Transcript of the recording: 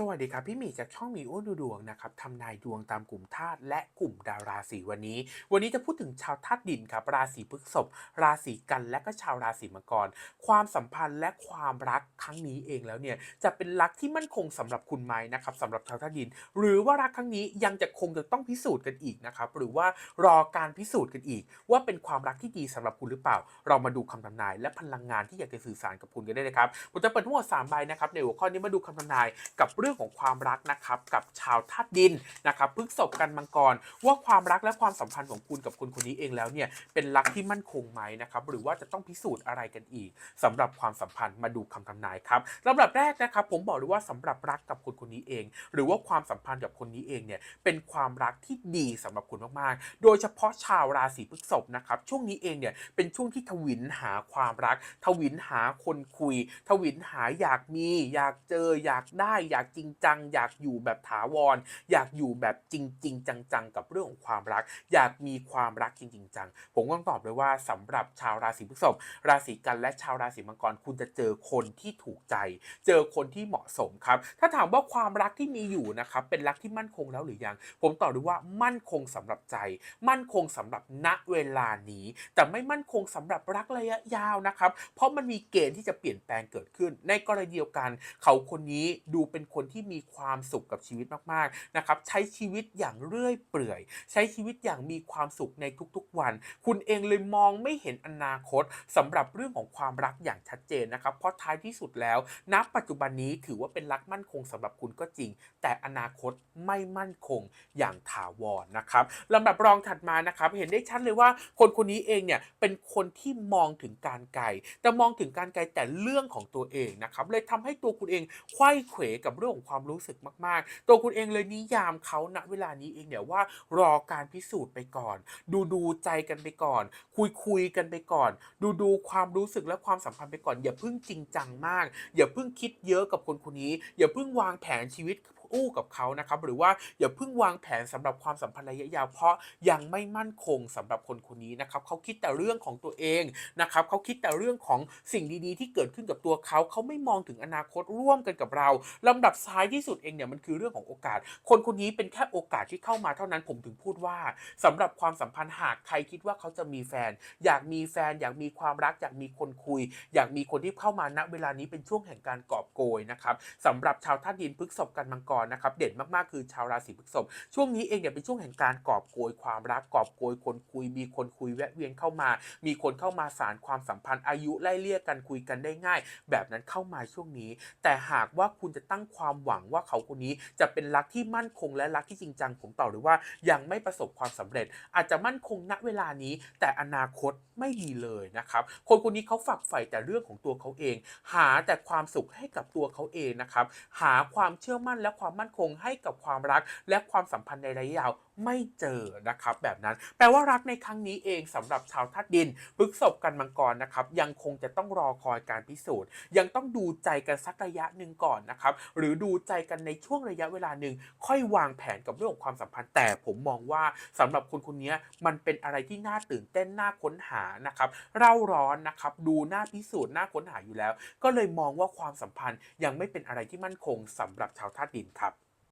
สวัสดีครับ พี่หมีจากช่องหมีอ้วนดูดวงนะครับทำนายดวงตามกลุ่มธาตุและกลุ่มดาราศีวันนี้ วันนี้จะพูดถึงชาวธาตุดินครับ ราศีพฤษภราศีกันและก็ชาวราศีมังกร ความสัมพันธ์และความรักครั้งนี้เองแล้วเนี่ยจะเป็นรักที่มั่นคงสำหรับคุณไหมนะครับสำหรับชาวธาตุดิน หรือว่ารักครั้งนี้ยังจะคงจะต้องพิสูจน์กันอีกนะครับหรือว่ารอการพิสูจน์กันอีก ว่าเป็นความรักที่ดีสำหรับคุณหรือเปล่า เรามาดูคำทำนาย และพลังงานที่อยากจะสื่อสารกับคุณกันได้เลยครับผมจะเปิดทั้งหมด3ใบนะครับในหัวข้อนี้มาดูคำทำนายกับเรื่องของความรักนะครับกับชาวธาตุดินนะครับพฤษภกันมังกร ว่าความรักและความสัมพันธ์ของคุณกับคนคนนี้เองแล้วเนี่ยเป็นรักที่มั่นคงไหมนะครับหรือว่าจะต้องพิสูจน์อะไรกันอีกสำหรับความสัมพันธ์มาดูคำทำนายครับลำดับแรกนะครับผมบอกเลยว่าสำหรับรักกับคนคนนี้เอง หรือว่าความสัมพันธ์กับคนนี้เองเนี่ยเป็นความรักที่ดีสำหรับคุณมากๆ โดยเฉพาะชาวราศีพฤษภนะครับช่วงนี้เองเนี่ยเป็นช่วงที่ทวินหาความรัก ทวินหาคนคุย ทวินหาอยากมี อยากเจออยากได้อยากจริงจัง อยากอยู่แบบถาวร อยากอยู่แบบจริงจริงจังๆ กับเรื่องของความรัก อยากมีความรักจริงๆจังผมก็ต้องตอบเลยว่าสำหรับชาวราศีพฤษภราศีกันและชาวราศีมังกรคุณจะเจอคนที่ถูกใจ เจอคนที่เหมาะสมครับ ถ้าถามว่าความรักที่มีอยู่นะครับเป็นรักที่มั่นคงแล้วหรือยัง ผมตอบเลยว่ามั่นคงสำหรับใจ มั่นคงสำหรับณเวลานี้ แต่ไม่มั่นคงสำหรับรักระยะยาวนะครับ เพราะมันมีเกณฑ์ที่จะเปลี่ยนแปลงเกิดขึ้น ในกรณีเดียวกัน เขาคนนี้ดูเป็นคนที่มีความสุขกับชีวิตมากๆนะครับใช้ชีวิตอย่างเรื่อยเปื่อย ใช้ชีวิตอย่างมีความสุขในทุกๆวัน คุณเองเลยมองไม่เห็นอนาคตสำหรับเรื่องของความรักอย่างชัดเจนนะครับ เพราะท้ายที่สุดแล้วณปัจจุบันนี้ถือว่าเป็นรักมั่นคงสำหรับคุณก็จริง แต่อนาคตไม่มั่นคงอย่างถาวรนะครับลำดับรองถัดมานะครับ เห็นได้ชัดเลยว่าคนคนนี้เองเนี่ยเป็นคนที่มองถึงการไกลแต่มองถึงการไกลแต่เรื่องของตัวเองนะครับเลยทำให้ตัวคุณเองไขว้เขวกับเรื่องของความรู้สึกมาก ๆ ตัวคุณเองเลยนิยามเขาณเวลานี้เองเนี่ยว่ารอการพิสูจน์ไปก่อน ดูดูใจกันไปก่อน คุยคุยกันไปก่อน ดูดูความรู้สึกและความสัมพันธ์ไปก่อน อย่าเพิ่งจริงจังมาก อย่าเพิ่งคิดเยอะกับคนคนนี้ อย่าเพิ่งวางแผนชีวิต อู้กับเขานะครับหรือว่าอย่าเพิ่งวางแผนสำหรับความสัมพันธ์ระยะยาวเพราะยังไม่มั่นคงสำหรับคนคนนี้นะครับเขาคิดแต่เรื่องของตัวเองนะครับเขาคิดแต่เรื่องของสิ่งดีๆ ที่เกิดขึ้นกับตัวเขาเขาไม่มองถึงอนาคตร่วมกันกับเราลำดับท้ายที่สุดเองเนี่ยมันคือเรื่องของโอกาส คนคนนี้เป็นแค่โอกาสที่เข้ามาเท่านั้นผมถึงพูดว่าสำหรับความสัมพันธ์หากใครคิดว่าเขาจะมีแฟน อยากมีแฟน อยากมีความรักอยากมีคนคุย อยากมีคนที่เข้ามาณเวลานี้เป็นช่วงแห่งการกอบโกยนะครับสำหรับชาวธาตุดินพฤษภกันมังกรนะครับเด่นมากๆคือชาวราศีพฤษภช่วงนี้เองเนี่ยเป็นช่วงแห่งการกอบโกยความรักกอบโกยคนคุย มีคนคุยแวะเวียนเข้ามา มีคนเข้ามาสารความสัมพันธ์อายุไล่เลี่ยกันคุยกันได้ง่าย แบบนั้นเข้ามาช่วงนี้ แต่หากว่าคุณจะตั้งความหวังว่าเขาคนนี้จะเป็นรักที่มั่นคงและรักที่จริงจังผมตอบเลยว่ายังไม่ประสบความสำเร็จ อาจจะมั่นคงณเวลานี้ แต่อนาคตไม่ดีเลยนะครับ คนคนนี้เขาฝักใฝ่แต่เรื่องของตัวเขาเอง หาแต่ความสุขให้กับตัวเขาเองนะครับหาความเชื่อมั่นและความมั่นคงให้กับความรัก และความสัมพันธ์ในระยะยาวไม่เจอนะครับแบบนั้น แปลว่ารักในครั้งนี้เองสำหรับชาวธาตุดินพฤษภกันมังกรนะครับยังคงจะต้องรอคอยการพิสูจน์ ยังต้องดูใจกันสักระยะหนึ่งก่อนนะครับหรือดูใจกันในช่วงระยะเวลาหนึ่งค่อยวางแผนกับเรื่องของความสัมพันธ์ แต่ผมมองว่าสำหรับคนคนนี้มันเป็นอะไรที่น่าตื่นเต้นน่าค้นหานะครับเร่าร้อนนะครับดูน่าพิสูจน์น่าค้นหาอยู่แล้ว ก็เลยมองว่าความสัมพันธ์ยังไม่เป็นอะไรที่มั่นคงสำหรับชาวธาตุดินครับ